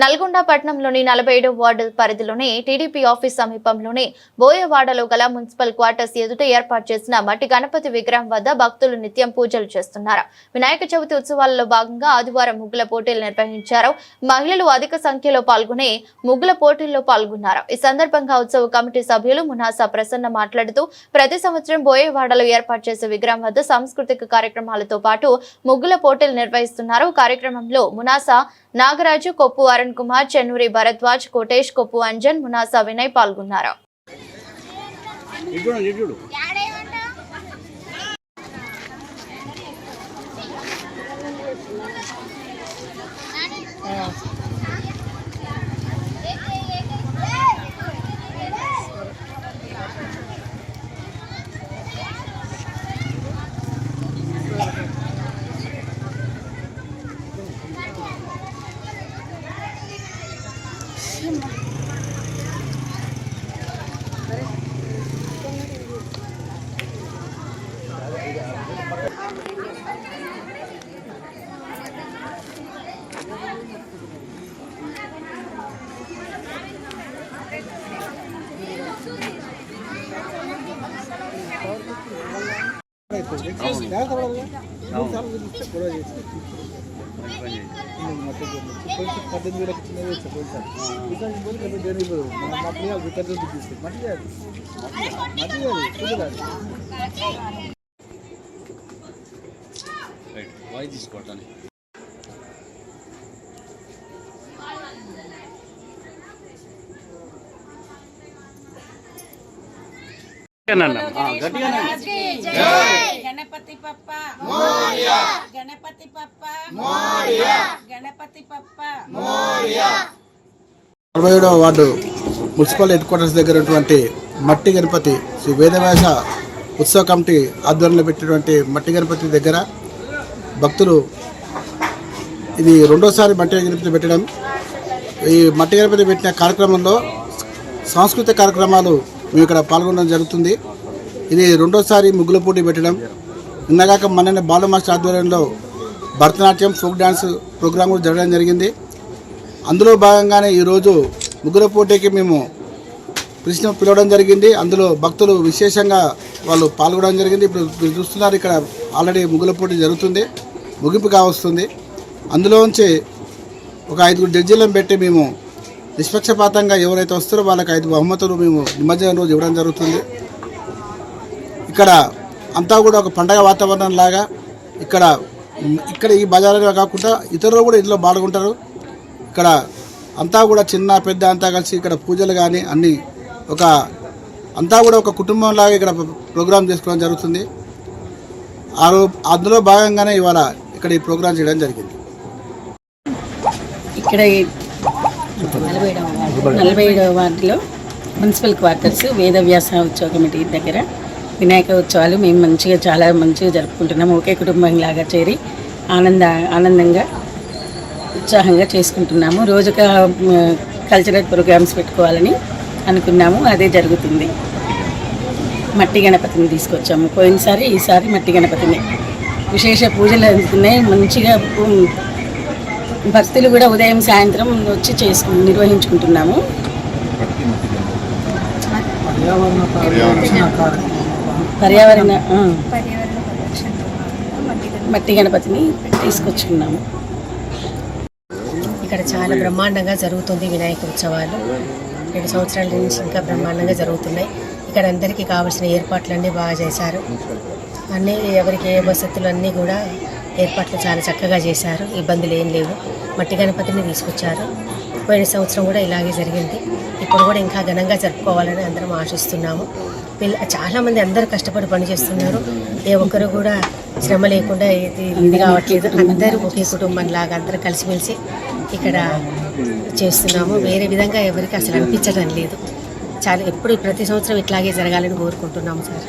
నల్గొండ పట్టణంలోని నలభై ఏడవ వార్డు పరిధిలోని టీడీపీ ఆఫీస్ సమీపంలోని బోయవాడలో గల మున్సిపల్ క్వార్టర్స్ ఎదుట ఏర్పాటు చేసిన మట్టి గణపతి విగ్రహం వద్ద భక్తులు నిత్యం పూజలు చేస్తున్నారు. వినాయక చవితి ఉత్సవాలలో భాగంగా ఆదివారం ముగ్గుల పోటీలు నిర్వహించారు. మహిళలు అధిక సంఖ్యలో పాల్గొని ముగ్గుల పోటీల్లో పాల్గొన్నారు. ఈ సందర్భంగా ఉత్సవ కమిటీ సభ్యులు మునాసా ప్రసన్న మాట్లాడుతూ ప్రతి సంవత్సరం బోయవాడలో ఏర్పాటు చేసే విగ్రహం వద్ద సాంస్కృతిక కార్యక్రమాలతో పాటు ముగ్గుల పోటీలు నిర్వహిస్తున్నారు. కార్యక్రమంలో మునాసా నాగరాజు కొప్పు అరుణ్ కుమార్ చెన్నూరి భరద్వాజ్ కోటేష్ కొప్పు అంజన్ మునాసా వినయ్ పాల్గొన్నారు. ఇటు చూడు, ఇటు చూడు. పద్దెనిమిది వేలకు చిన్నది ఇచ్చా పోయినసారి ఈసారి పోయి పెద్ద దేని ఇవ్వదు మన మట్టి కాదు మట్టి కాదు వాయి తీసుకోవటానికి గణపతి పప్ప. గణపతి పప్ప. గణపతి పప్ప. నలభై ఏడవ వార్డు మున్సిపల్ హెడ్ క్వార్టర్స్ దగ్గర ఉన్నటువంటి మట్టి గణపతి శ్రీ వేదవ్యాస ఉత్సవ కమిటీ ఆధ్వర్యంలో పెట్టినటువంటి మట్టి గణపతి దగ్గర భక్తులు ఇది రెండోసారి మట్టి గణపతి పెట్టడం. ఈ మట్టి గణపతి పెట్టిన కార్యక్రమంలో సాంస్కృతిక కార్యక్రమాలు మేము ఇక్కడ పాల్గొనడం జరుగుతుంది. ఇది రెండోసారి ముగ్గుల పోటీ పెట్టడం. ఇందాక మొన్న బాల మాస్టర్ ఆధ్వర్యంలో భరతనాట్యం ఫోక్ డ్యాన్స్ ప్రోగ్రాం కూడా జరగడం జరిగింది. అందులో భాగంగానే ఈరోజు ముగ్గుల పోటీకి మేము కృష్ణ పిలవడం జరిగింది. అందులో భక్తులు విశేషంగా వాళ్ళు పాల్గొనడం జరిగింది. ఇప్పుడు మీరు చూస్తున్నారు ఇక్కడ ఆల్రెడీ ముగ్గుల పోటీ జరుగుతుంది. ముగింపు కావస్తుంది. అందులోంచి ఒక ఐదుగురు జడ్జీలను పెట్టి మేము నిష్పక్షపాతంగా ఎవరైతే వస్తారో వాళ్ళకి ఐదు బహుమతులు మేము నిమజ్జనం రోజు ఇవ్వడం జరుగుతుంది. ఇక్కడ అంతా కూడా ఒక పండగ వాతావరణం లాగా ఇక్కడ ఇక్కడ ఈ బజార్లో కాకుండా ఇతరులు కూడా ఇందులో పాల్గొంటారు. ఇక్కడ అంతా కూడా చిన్న పెద్ద అంతా కలిసి ఇక్కడ పూజలు కానీ అన్నీ ఒక అంతా కూడా ఒక కుటుంబం లాగా ఇక్కడ ప్రోగ్రాం చేసుకోవడం జరుగుతుంది. ఆ అందులో భాగంగానే ఇవాళ ఇక్కడ ఈ ప్రోగ్రాం చేయడం జరిగింది. ఇక్కడ ఈ నలభై ఏడవ వార్డులో మున్సిపల్ క్వార్టర్స్ వేదవ్యాస ఉద్యోగ కమిటీ దగ్గర. వినాయక ఉత్సవాలు మేము మంచిగా చాలా మంచిగా జరుపుకుంటున్నాము. ఒకే కుటుంబంలాగా చేరి ఆనంద ఆనందంగా ఉత్సాహంగా చేసుకుంటున్నాము. రోజుక కల్చరల్ ప్రోగ్రామ్స్ పెట్టుకోవాలని అనుకున్నాము. అదే జరుగుతుంది. మట్టి గణపతిని తీసుకొచ్చాము. పోయినసారి ఈసారి మట్టి గణపతిని. విశేష పూజలు అందుతున్నాయి. మంచిగా భక్తులు కూడా ఉదయం సాయంత్రం వచ్చి చేసుకు నిర్వహించుకుంటున్నాము. పర్యావరణ మట్టి గణపతిని తీసుకొచ్చుకున్నాము. ఇక్కడ చాలా బ్రహ్మాండంగా జరుగుతుంది వినాయక ఉత్సవాలు. రెండు సంవత్సరాల నుంచి ఇంకా బ్రహ్మాండంగా జరుగుతున్నాయి. ఇక్కడ అందరికీ కావాల్సిన ఏర్పాట్లన్నీ బాగా చేశారు. అన్నీ ఎవరికి ఏ వసతులు అన్నీ కూడా ఏర్పాట్లు చాలా చక్కగా చేశారు. ఇబ్బందులు ఏం లేవు. మట్టి గణపతిని తీసుకొచ్చారు. పోయిన సంవత్సరం కూడా ఇలాగే జరిగింది. ఇప్పుడు కూడా ఇంకా ఘనంగా జరుపుకోవాలని అందరం ఆశిస్తున్నాము. పిల్ల చాలామంది అందరూ కష్టపడి పనిచేస్తున్నారు. ఏ ఒక్కరు కూడా శ్రమ లేకుండా ఇది కావట్లేదు. అందరూ ఒకే కుటుంబం లాగా అందరూ కలిసిమెలిసి ఇక్కడ చేస్తున్నాము. వేరే విధంగా ఎవరికి అసలు అనిపించడం లేదు. చాలా ఎప్పుడు ప్రతి సంవత్సరం ఇట్లాగే జరగాలని కోరుకుంటున్నాము సార్.